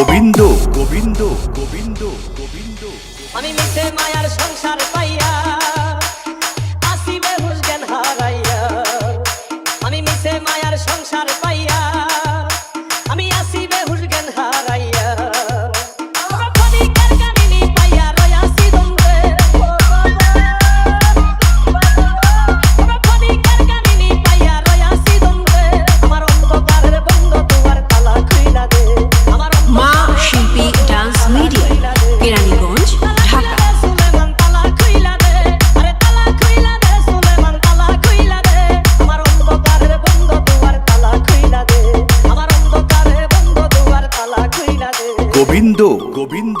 গোবিন্দ গোবিন্দ গোবিন্দ গোবিন্দ। আমি মিথ্যে মায়ার সংসার পাইয়া গোবিন্দ